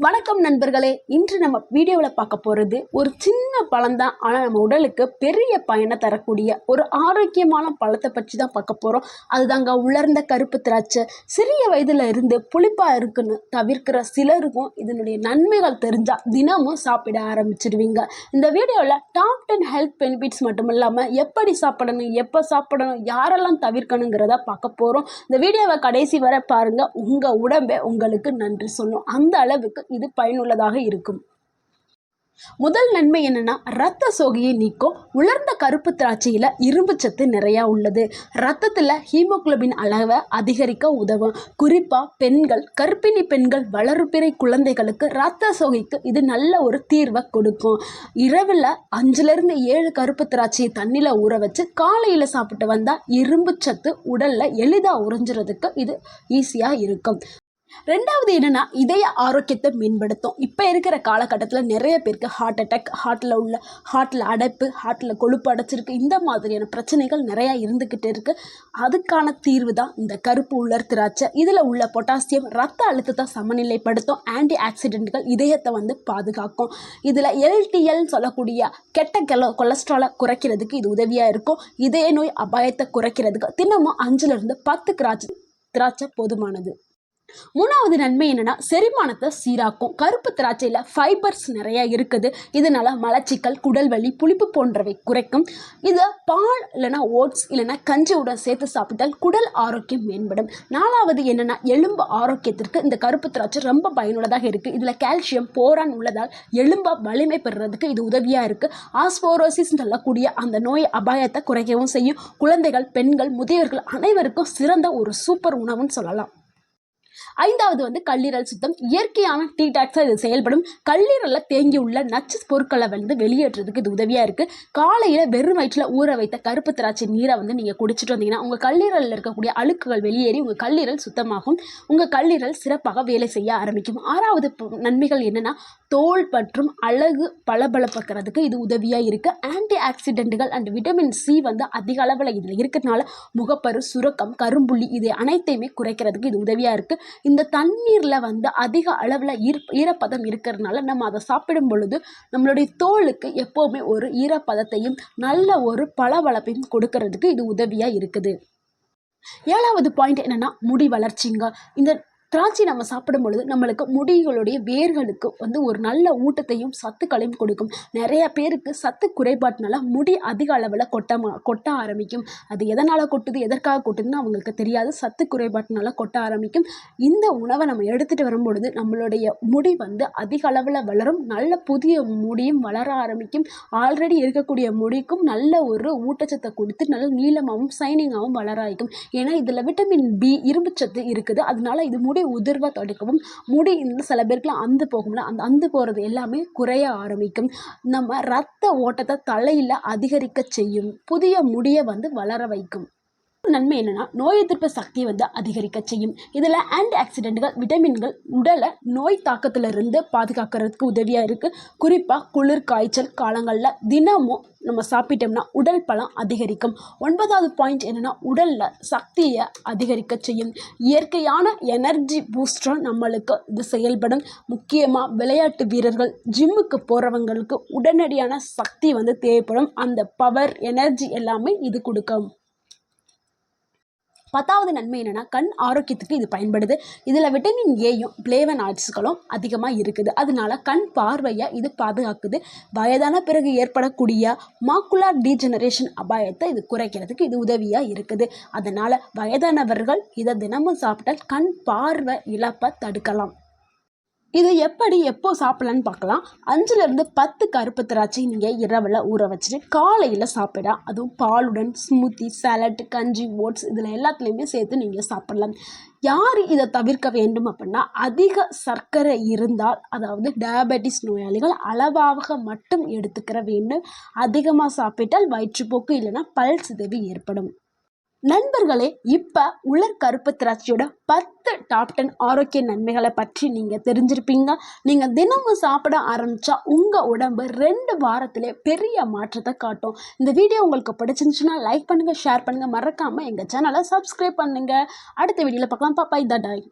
வணக்கம் நண்பர்களே இன்று நம்ம வீடியோவில் பார்க்க போகிறது ஒரு சின்ன பழம் தான் ஆனால் நம்ம உடலுக்கு பெரிய பயனை தரக்கூடிய ஒரு ஆரோக்கியமான பழத்தை பற்றி தான் பார்க்க போகிறோம் அதுதாங்க உலர்ந்த கருப்பு திராட்சை. சிறிய வயதில் இருந்து புளிப்பாக இருக்குன்னு தவிர்க்கிற சிலருக்கும் இதனுடைய நன்மைகள் தெரிஞ்சால் தினமும் சாப்பிட ஆரம்பிச்சிடுவீங்க இந்த வீடியோவில் டாப் டென் ஹெல்த் பெனிஃபிட்ஸ் மட்டும் இல்லாமல் எப்படி சாப்பிடணும் எப்போ சாப்பிடணும் யாரெல்லாம் தவிர்க்கணுங்கிறத பார்க்க போகிறோம் இந்த வீடியோவை கடைசி வரை பாருங்கள் உங்கள் உடம்பே உங்களுக்கு நன்றி சொல்லும் அந்த அளவுக்கு இது பயனுள்ளதாக இருக்கும். முதல் நன்மை என்னன்னா ரத்த சோகையை நீக்கும் உலர்ந்த கருப்பு திராட்சையில் இரும்பு சத்து நிறையா உள்ளது. ரத்தத்தில் ஹீமோகுளோபின் அளவை அதிகரிக்க உதவும். குறிப்பாக பெண்கள் கர்ப்பிணி பெண்கள் வளர்பிறை குழந்தைகளுக்கு ரத்த சோகைக்கு இது நல்ல ஒரு தீர்வை கொடுக்கும். இரவில் அஞ்சுலேருந்து ஏழு கருப்பு திராட்சையை தண்ணியில் ஊற வச்சு காலையில் சாப்பிட்டு வந்தால் இரும்பு சத்து உடலில் எளிதாக உறிஞ்சுறதுக்கு இது ஈஸியாக இருக்கும். ரெண்டாவது என்னென்னா இதய ஆரோக்கியத்தை மேம்படுத்தும். இப்போ இருக்கிற காலகட்டத்தில் நிறைய பேருக்கு ஹார்ட் அட்டாக் ஹார்ட்டில் உள்ள ஹார்ட்டில் அடைப்பு ஹார்ட்டில் கொழுப்பு அடைச்சிருக்கு. இந்த மாதிரியான பிரச்சனைகள் நிறையா இருந்துக்கிட்டு இருக்குது அதுக்கான தீர்வு தான் இந்த கருப்பு உலர் திராட்சை. இதில் உள்ள பொட்டாசியம் ரத்த அழுத்தத்தை சமநிலைப்படுத்தும். ஆன்டி ஆக்சிடென்ட்கள் இதயத்தை வந்து பாதுகாக்கும். இதில் எல்டிஎல் சொல்லக்கூடிய கெட்ட கெலோ கொலஸ்ட்ராலை குறைக்கிறதுக்கு இது உதவியாக இருக்கும். இதய நோய் அபாயத்தை குறைக்கிறதுக்கு தினமும் அஞ்சுலேருந்து பத்து திராட்சை திராட்சை போதுமானது. மூணாவது நன்மை என்னென்னா செரிமானத்தை சீராக்கும். கருப்பு திராட்சையில் ஃபைபர்ஸ் நிறையா இருக்குது. இதனால் மலச்சிக்கல் குடல் வலி புளிப்பு போன்றவை குறைக்கும். இதை பால் இல்லைனா ஓட்ஸ் இல்லைனா கஞ்சியுடன் சேர்த்து சாப்பிட்டால் குடல் ஆரோக்கியம் மேம்படும். நாலாவது என்னென்னா எலும்பு ஆரோக்கியத்திற்கு இந்த கருப்பு திராட்சை ரொம்ப பயனுள்ளதாக இருக்குது இதில் கால்சியம் போரான் உள்ளதால் எலும்பை வலிமை பெறுறதுக்கு இது உதவியாக இருக்குது ஆஸ்போரோசிஸ் சொல்லக்கூடிய அந்த நோய் அபாயத்தை குறைக்கவும் செய்யும். குழந்தைகள் பெண்கள் முதியவர்கள் அனைவருக்கும் சிறந்த ஒரு சூப்பர் உணவுன்னு சொல்லலாம். ஐந்தாவது வந்து கல்லீரல் சுத்தம். இயற்கையான டீடாக்ஸாக இது செயல்படும். கல்லீரலில் தேங்கி உள்ள நச்சு பொருட்களை வந்து வெளியேற்றுறதுக்கு இது உதவியாக இருக்குது காலையில் வெறும் வயிற்றில் ஊற வைத்த கருப்பு திராட்சை நீரை வந்து நீங்கள் குடிச்சிட்டு வந்தீங்கன்னா உங்கள் கல்லீரலில் இருக்கக்கூடிய அழுக்குகள் வெளியேறி உங்கள் கல்லீரல் சுத்தமாகும். உங்கள் கல்லீரல் சிறப்பாக வேலை செய்ய ஆரம்பிக்கும். ஆறாவது நன்மைகள் என்னென்னா தோல் மற்றும் அழகு பளபளப்பக்கிறதுக்கு இது உதவியாக இருக்குது ஆன்டி ஆக்சிடென்ட்டுகள் அண்ட் விட்டமின் சி வந்து அதிக அளவில் இதில் இருக்கிறதுனால முகப்பரு சுரக்கம் கரும்புள்ளி இது அனைத்தையுமே குறைக்கிறதுக்கு இது உதவியாக இருக்குது இந்த தண்ணீரில் வந்து அதிக அளவில் ஈர் ஈரப்பதம் இருக்கிறதுனால நம்ம அதை சாப்பிடும் பொழுது நம்மளுடைய தோலுக்கு எப்போவுமே ஒரு ஈரப்பதத்தையும் நல்ல ஒரு பளபளப்பையும் கொடுக்கறதுக்கு இது உதவியாக இருக்குது. ஏழாவது பாயிண்ட் என்னென்னா முடி வளர்ச்சிங்க. இந்த திராட்சை நம்ம சாப்பிடும் பொழுது நம்மளுக்கு முடிகளுடைய வேர்களுக்கு வந்து ஒரு நல்ல ஊட்டத்தையும் சத்துக்களையும் கொடுக்கும். நிறைய பேருக்கு சத்து குறைபாட்டினால முடி அதிக அளவில் கொட்டமா கொட்ட ஆரம்பிக்கும். அது எதனால் கொட்டுது எதற்காக கொட்டுதுன்னு அவங்களுக்கு தெரியாது. சத்து குறைபாட்டினால கொட்ட ஆரம்பிக்கும். இந்த உணவை நம்ம எடுத்துகிட்டு வரும்பொழுது நம்மளுடைய முடி வந்து அதிக அளவில் வளரும். நல்ல புதிய முடியும் வளர ஆரம்பிக்கும். ஆல்ரெடி இருக்கக்கூடிய முடிக்கும் நல்ல ஒரு ஊட்டச்சத்தை கொடுத்து நல்ல நீளமாகவும் சைனிங்காகவும் வளர ஏன்னா இதில் விட்டமின் பி இரும்புச்சத்து இருக்குது. அதனால இது முடி உதிர்வை தடுக்கவும் முடி சில பேருக்குலாம் அந்து போகும்ல அந்த அந்து போகிறது எல்லாமே குறைய ஆரம்பிக்கும். நம்ம ரத்த ஓட்டத்தை தலையில் அதிகரிக்க செய்யும். புதிய முடியை வந்து வளர வைக்கும். நன்மை என்னன்னா நோய் எதிர்ப்பு சக்தியை வந்து அதிகரிக்க செய்யும். இதில் ஆன்டி ஆக்சிடென்ட்கள் விட்டமின்கள் உடலை நோய் தாக்கத்திலிருந்து பாதுகாக்கிறதுக்கு உதவியாக இருக்குது குறிப்பாக குளிர் காய்ச்சல் காலங்களில் தினமும் நம்ம சாப்பிட்டோம்னா உடல் பலம் அதிகரிக்கும். ஒன்பதாவது பாயிண்ட் என்னென்னா உடலில் சக்தியை அதிகரிக்க செய்யும். இயற்கையான எனர்ஜி பூஸ்டராக நம்மளுக்கு இது செயல்படும். முக்கியமாக விளையாட்டு வீரர்கள் ஜிம்முக்கு போகிறவங்களுக்கு உடனடியான சக்தி வந்து தேவைப்படும். அந்த பவர் எனர்ஜி எல்லாமே இது கொடுக்கும். பத்தாவது நன்மை என்னென்னா கண் ஆரோக்கியத்துக்கு இது பயன்படுது. இதில் விட்டமின் ஏயும் பிளேவனாய்ட்ஸ்களும் அதிகமாக இருக்குது. அதனால கண் பார்வையை இது பாதுகாக்குது. வயதான பிறகு ஏற்படக்கூடிய மாக்குலார் டீஜெனரேஷன் அபாயத்தை இது குறைக்கிறதுக்கு இது உதவியாக இருக்குது. அதனால் வயதானவர்கள் இதை தினமும் சாப்பிட்டால் கண் பார்வை இழப்பை தடுக்கலாம். இதை எப்படி எப்போ சாப்பிடலான்னு பார்க்கலாம். அஞ்சுலேருந்து பத்து கருப்பு திராட்சை நீங்கள் இரவில் ஊற வச்சுட்டு காலையில் சாப்பிட அதுவும் பாலுடன் ஸ்மூத்தி சாலட் கஞ்சி ஓட்ஸ் இதில் எல்லாத்துலேயுமே சேர்த்து நீங்கள் சாப்பிடலாம். யார் இதை தவிர்க்க வேண்டும் அப்படின்னா அதிக சர்க்கரை இருந்தால் அதாவது டயபெட்டிஸ் நோயாளிகள் அளவாக மட்டும் எடுத்துக்கிற வேண்டும். அதிகமாக சாப்பிட்டால் வயிற்றுப்போக்கு இல்லைன்னா பல் சிதைவு ஏற்படும். நண்பர்களே இப்போ உலர் கருப்பு திராட்சையோட பத்து டாப் டென் ஆரோக்கிய நன்மைகளை பற்றி நீங்கள் தெரிஞ்சிருப்பீங்க. நீங்கள் தினமும் சாப்பிட ஆரம்பித்தா உங்கள் உடம்பு ரெண்டு வாரத்திலே பெரிய மாற்றத்தை காட்டும். இந்த வீடியோ உங்களுக்கு பிடிச்சிருந்துச்சுன்னா லைக் பண்ணுங்கள் ஷேர் பண்ணுங்கள் மறக்காமல் எங்கள் சேனலை சப்ஸ்கிரைப் பண்ணுங்கள் அடுத்த வீடியோவில் பார்க்கலாம். பாப்பாய் தடாய்